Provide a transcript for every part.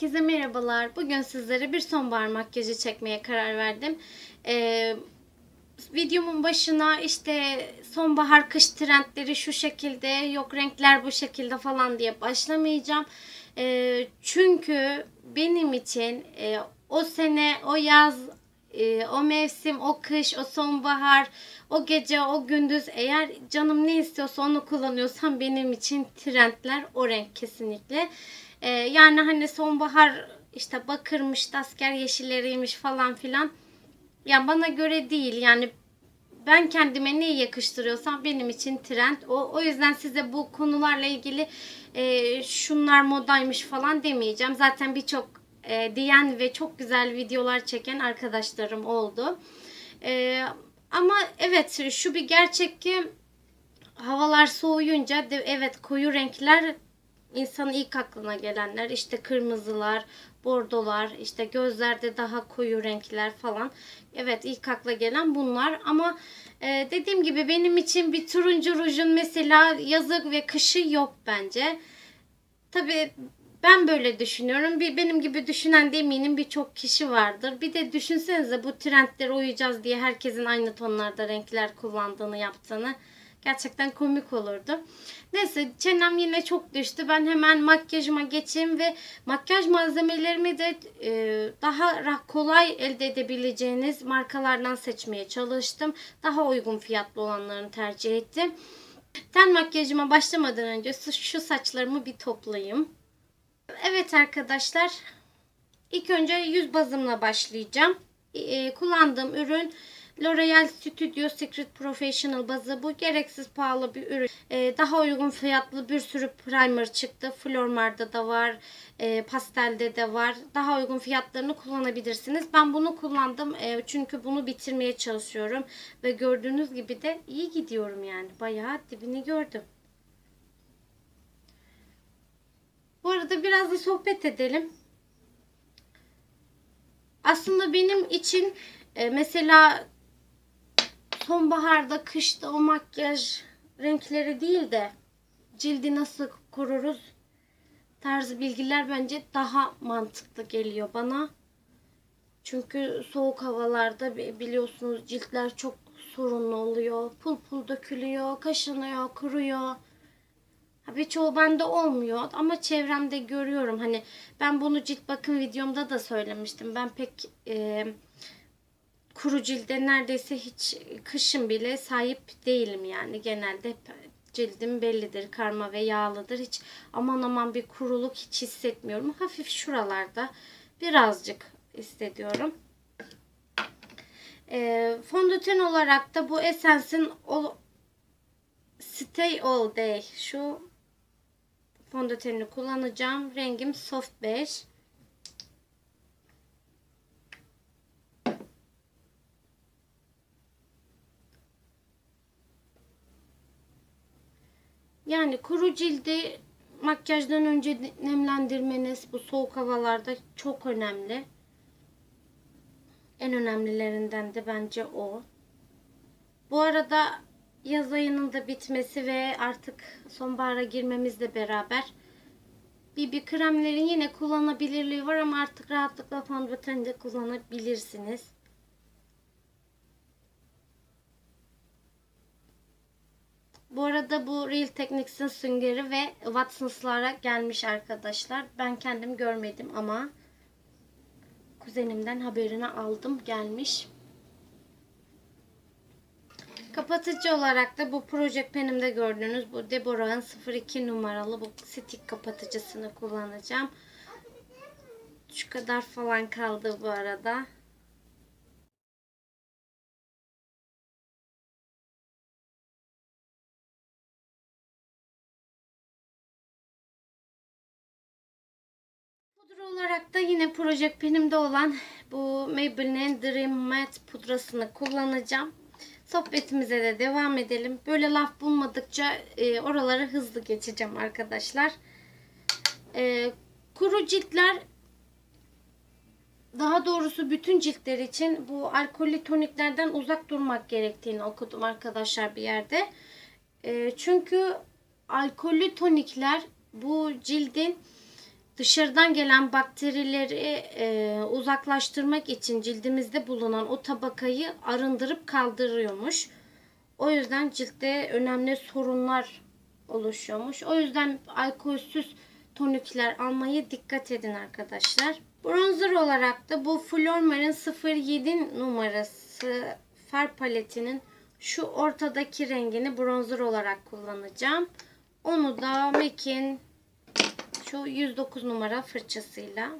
Herkese merhabalar. Bugün sizlere bir sonbahar makyajı çekmeye karar verdim. Ee, videomun başına işte sonbahar kış trendleri şu şekilde yok renkler bu şekilde falan diye başlamayacağım. Ee, çünkü benim için e, o sene o yaz e, o mevsim, o kış, o sonbahar, o gece, o gündüz eğer canım ne istiyorsa onu kullanıyorsam benim için trendler o renk kesinlikle. E, yani hani sonbahar işte bakırmış, asker yeşilleriymiş falan filan. Yani bana göre değil. Yani ben kendime neyi yakıştırıyorsam benim için trend o. O yüzden size bu konularla ilgili e, şunlar modaymış falan demeyeceğim. Zaten birçok e, diyen ve çok güzel videolar çeken arkadaşlarım oldu. E, ama evet şu bir gerçek ki havalar soğuyunca de, evet koyu renkler insanın ilk aklına gelenler işte kırmızılar, bordolar, işte gözlerde daha koyu renkler falan. Evet ilk akla gelen bunlar ama e, dediğim gibi benim için bir turuncu rujun mesela yazı ve kışı yok bence. Tabi ben böyle düşünüyorum. Bir benim gibi düşünen de eminim birçok kişi vardır. Bir de düşünsenize bu trendlere uyacağız diye herkesin aynı tonlarda renkler kullandığını yaptığını. Gerçekten komik olurdu. Neyse çenem yine çok düştü. Ben hemen makyajıma geçeyim ve makyaj malzemelerimi de e, daha kolay elde edebileceğiniz markalardan seçmeye çalıştım. Daha uygun fiyatlı olanlarını tercih ettim. Ten makyajıma başlamadan önce şu saçlarımı bir toplayayım. Evet arkadaşlar. İlk önce yüz bazımla başlayacağım. Ee, kullandığım ürün L'Oreal Studio Secret Professional bazı. Bu gereksiz pahalı bir ürün. Ee, daha uygun fiyatlı bir sürü primer çıktı. Flormar'da da var. E, pastelde de var. Daha uygun fiyatlarını kullanabilirsiniz. Ben bunu kullandım. E, çünkü bunu bitirmeye çalışıyorum. Ve gördüğünüz gibi de iyi gidiyorum yani. Bayağı dibini gördüm. Bu arada biraz da sohbet edelim. Aslında benim için e, mesela sonbaharda, kışta o makyaj renkleri değil de cildi nasıl koruruz tarzı bilgiler bence daha mantıklı geliyor bana. Çünkü soğuk havalarda biliyorsunuz ciltler çok sorunlu oluyor. Pul pul dökülüyor, kaşınıyor, kuruyor. Birçoğu bende olmuyor ama çevremde görüyorum. Hani ben bunu cilt bakım videomda da söylemiştim. Ben pek e, kuru cilde neredeyse hiç kışın bile sahip değilim yani. Genelde cildim bellidir. Karma ve yağlıdır. Hiç aman aman bir kuruluk hiç hissetmiyorum. Hafif şuralarda birazcık hissediyorum. E, fondöten olarak da bu Essence'in Stay All Day şu fondötenini kullanacağım. Rengim soft beige. Yani kuru cildi makyajdan önce nemlendirmeniz bu soğuk havalarda çok önemli. En önemlilerinden de bence o. Bu arada yaz ayının da bitmesi ve artık sonbahara girmemizle beraber BB kremlerin yine kullanabilirliği var ama artık rahatlıkla fondöten de kullanabilirsiniz. Bu arada bu Real Techniques'in süngeri ve Watsons'lara gelmiş arkadaşlar. Ben kendim görmedim ama kuzenimden haberini aldım gelmiş. Kapatıcı olarak da bu Project Pen'imde gördüğünüz bu Deborah'ın 02 numaralı bu stick kapatıcısını kullanacağım. Şu kadar falan kaldı bu arada. Yine Project Pen'imde olan bu Maybelline Dream Matte pudrasını kullanacağım. Sohbetimize de devam edelim. Böyle laf bulmadıkça e, oraları hızlı geçeceğim arkadaşlar. E, kuru ciltler daha doğrusu bütün ciltler için bu alkollü toniklerden uzak durmak gerektiğini okudum arkadaşlar bir yerde. E, çünkü alkollü tonikler bu cildin dışarıdan gelen bakterileri e, uzaklaştırmak için cildimizde bulunan o tabakayı arındırıp kaldırıyormuş. O yüzden ciltte önemli sorunlar oluşuyormuş. O yüzden alkolsüz tonikler almaya dikkat edin arkadaşlar. Bronzer olarak da bu Flormar'ın 07 numarası far paletinin şu ortadaki rengini bronzer olarak kullanacağım. Onu da MAC'in şu 109 numara fırçasıyla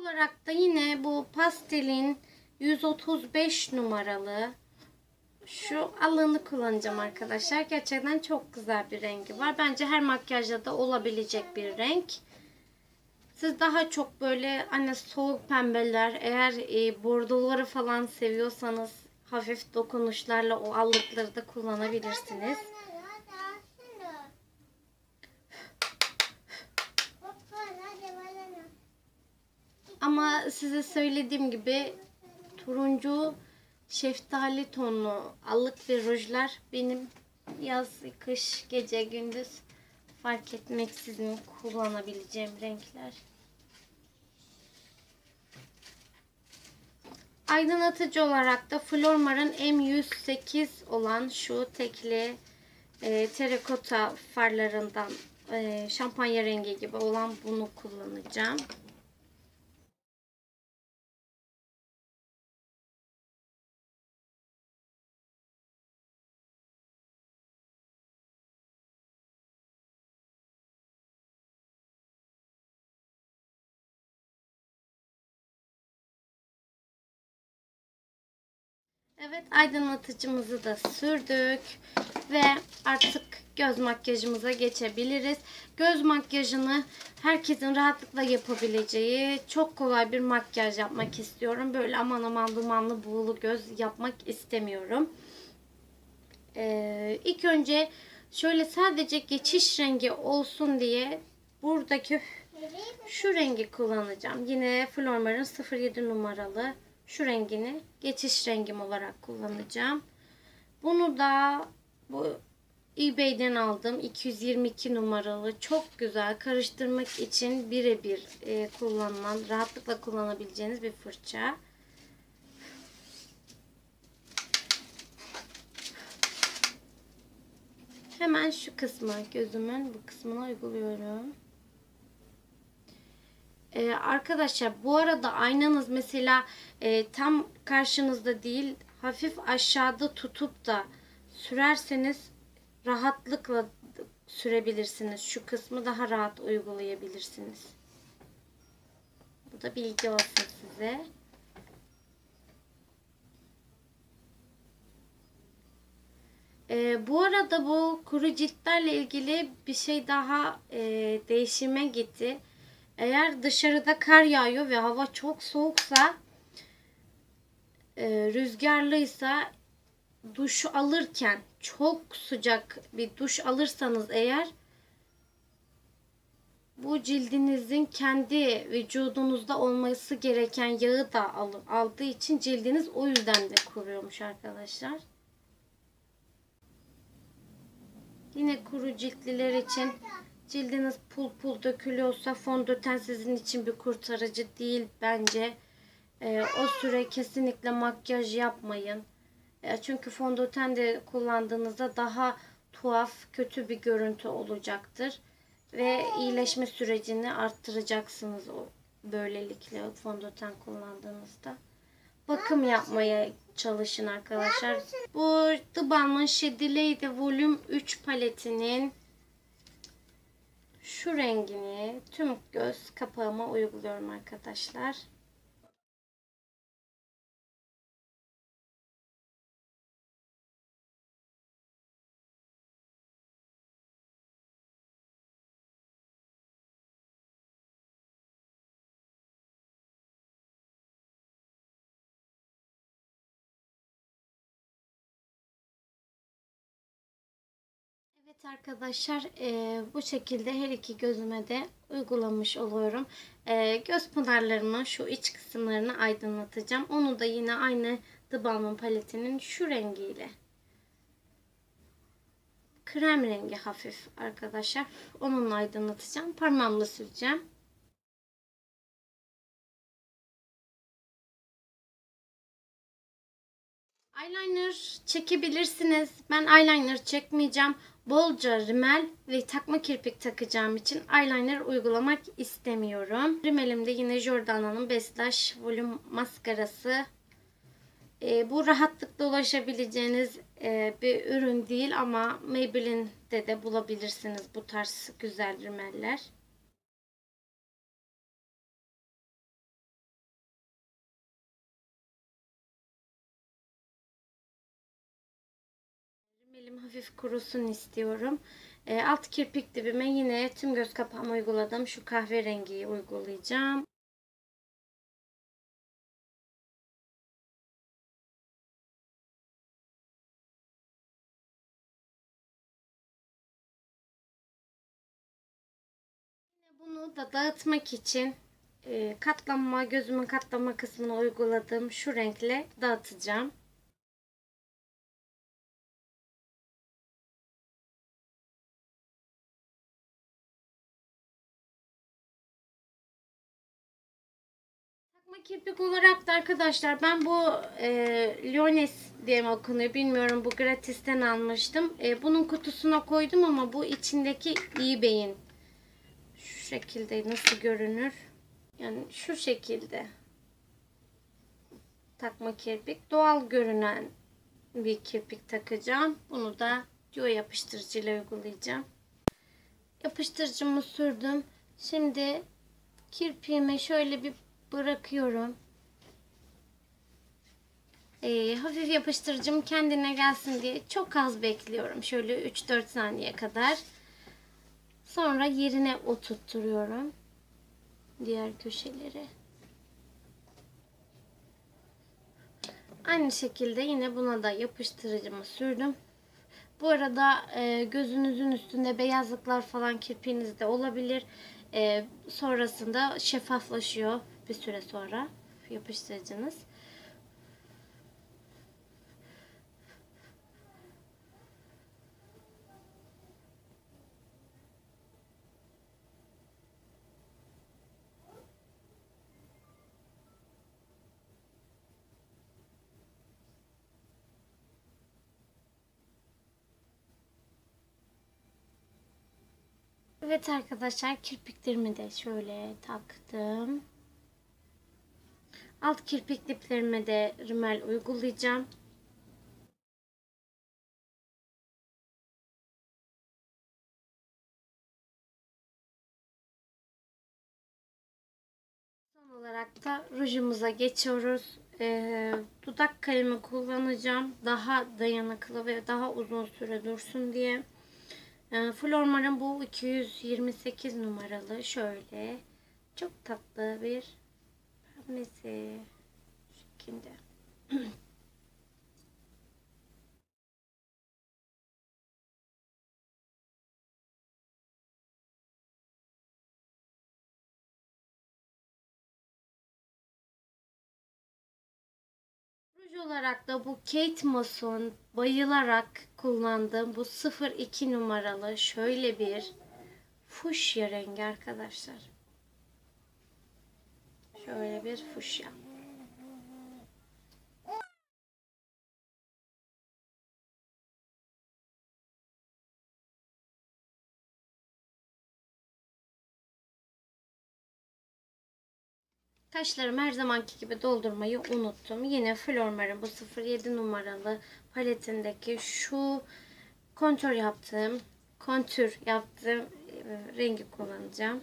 olarak da yine bu pastelin 135 numaralı şu alığını kullanacağım arkadaşlar. Gerçekten çok güzel bir rengi var. Bence her makyajda da olabilecek bir renk. Siz daha çok böyle hani soğuk pembeler eğer e, bordoları falan seviyorsanız hafif dokunuşlarla o allıkları da kullanabilirsiniz. Ama size söylediğim gibi turuncu şeftali tonlu allık ve rujlar benim yaz, kış, gece, gündüz fark etmeksizin kullanabileceğim renkler. Aydınlatıcı olarak da Flormar'ın M108 olan şu tekli e, terakota farlarından e, şampanya rengi gibi olan bunu kullanacağım. Evet aydınlatıcımızı da sürdük ve artık göz makyajımıza geçebiliriz. Göz makyajını herkesin rahatlıkla yapabileceği çok kolay bir makyaj yapmak istiyorum. Böyle aman aman dumanlı buğulu göz yapmak istemiyorum. Ee, ilk önce şöyle sadece geçiş rengi olsun diye buradaki şu rengi kullanacağım. Yine Flormar'ın 07 numaralı şu rengini geçiş rengim olarak kullanacağım. Bunu da bu eBay'den aldım. 222 numaralı. Çok güzel. Karıştırmak için birebir e, kullanılan, rahatlıkla kullanabileceğiniz bir fırça. Hemen şu kısmı, gözümün bu kısmına uyguluyorum. Ee, arkadaşlar bu arada aynanız mesela e, tam karşınızda değil hafif aşağıda tutup da sürerseniz rahatlıkla sürebilirsiniz. Şu kısmı daha rahat uygulayabilirsiniz. Bu da bilgi olsun size. Ee, bu arada bu kuru ciltlerle ilgili bir şey daha e, değişime gitti. Eğer dışarıda kar yağıyor ve hava çok soğuksa e, rüzgarlıysa duş alırken çok sıcak bir duş alırsanız eğer bu cildinizin kendi vücudunuzda olması gereken yağı da al, aldığı için cildiniz o yüzden de kuruyormuş arkadaşlar. Yine kuru ciltliler için cildiniz pul pul dökülüyorsa fondöten sizin için bir kurtarıcı değil bence. E, o süre kesinlikle makyaj yapmayın. E, çünkü fondöten de kullandığınızda daha tuhaf, kötü bir görüntü olacaktır. Ve iyileşme sürecini arttıracaksınız o böylelikle fondöten kullandığınızda. Bakım yapmaya çalışın arkadaşlar. Bu The Balmain Shady Lady Volume 3 paletinin şu rengini tüm göz kapağıma uyguluyorum arkadaşlar. Arkadaşlar eee, bu şekilde her iki gözüme de uygulamış oluyorum. Eee, göz pınarlarımın şu iç kısımlarını aydınlatacağım. Onu da yine aynı The Balmain paletinin şu rengiyle. Krem rengi hafif arkadaşlar. Onunla aydınlatacağım. Parmağımla süreceğim. Eyeliner çekebilirsiniz. Ben eyeliner çekmeyeceğim. Bolca rimel ve takma kirpik takacağım için eyeliner uygulamak istemiyorum. Rimelimde yine Jordana'nın Best Lash Volume maskarası. Ee, bu rahatlıkla ulaşabileceğiniz e, bir ürün değil ama Maybelline'de de bulabilirsiniz bu tarz güzel rimeller. Rimelim hafif kurusun istiyorum. E, alt kirpik dibime yine tüm göz kapağıma uyguladım. Şu kahverengiyi uygulayacağım. Bunu da dağıtmak için e, katlanma, gözümün katlama kısmına uyguladığım şu renkle dağıtacağım. Kirpik olarak da arkadaşlar ben bu e, Leones diye mi okunuyor bilmiyorum bu gratisten almıştım. E, bunun kutusuna koydum ama bu içindeki iyi beyin. Şu şekilde nasıl görünür? Yani şu şekilde. Takma kirpik. Doğal görünen bir kirpik takacağım. Bunu da diyor yapıştırıcıyla uygulayacağım. Yapıştırıcımı sürdüm. Şimdi kirpiğime şöyle bir bırakıyorum. Ee, hafif yapıştırıcım kendine gelsin diye çok az bekliyorum. Şöyle 3-4 saniye kadar. Sonra yerine oturtturuyorum. Diğer köşeleri. Aynı şekilde yine buna da yapıştırıcımı sürdüm. Bu arada e, gözünüzün üstünde beyazlıklar falan kirpiğinizde olabilir. E, sonrasında şeffaflaşıyor bir süre sonra yapıştırıcınız. Evet arkadaşlar kirpiklerimi de şöyle taktım. Alt kirpik diplerime de rimel uygulayacağım. Son olarak da rujumuza geçiyoruz. Ee, dudak kalemi kullanacağım. Daha dayanıklı ve daha uzun süre dursun diye. Ee, Flormar'ın bu 228 numaralı şöyle çok tatlı bir pembesi şeklinde. Ruj olarak da bu Kate Moss'un bayılarak kullandığım bu 02 numaralı şöyle bir fuşya rengi arkadaşlar. Şöyle bir fuşya. Kaşlarımı her zamanki gibi doldurmayı unuttum. Yine Flormar'ın bu 07 numaralı paletindeki şu kontür yaptığım, kontür yaptığım e, rengi kullanacağım.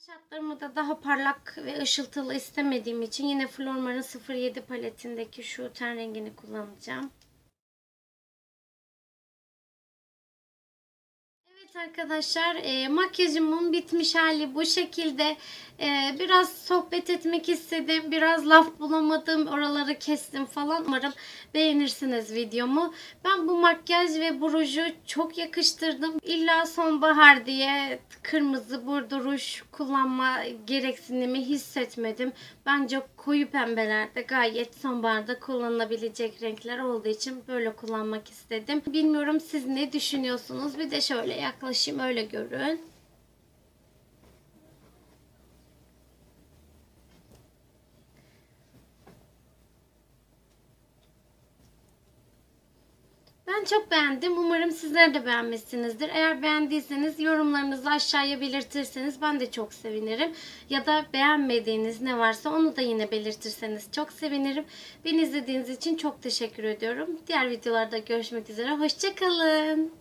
Saç hatlarımı da daha parlak ve ışıltılı istemediğim için yine Flormar'ın 07 paletindeki şu ten rengini kullanacağım. Arkadaşlar e, makyajımın bitmiş hali bu şekilde. E, biraz sohbet etmek istedim. Biraz laf bulamadım. Oraları kestim falan. Umarım beğenirsiniz videomu. Ben bu makyaj ve bu ruju çok yakıştırdım. İlla sonbahar diye kırmızı burada ruj kullanma gereksinimi hissetmedim. Bence koyu pembelerde gayet sonbaharda kullanılabilecek renkler olduğu için böyle kullanmak istedim. Bilmiyorum siz ne düşünüyorsunuz? Bir de şöyle yaklaşayım öyle görün. Ben çok beğendim. Umarım sizler de beğenmişsinizdir. Eğer beğendiyseniz yorumlarınızı aşağıya belirtirseniz ben de çok sevinirim. Ya da beğenmediğiniz ne varsa onu da yine belirtirseniz çok sevinirim. Beni izlediğiniz için çok teşekkür ediyorum. Diğer videolarda görüşmek üzere. Hoşçakalın.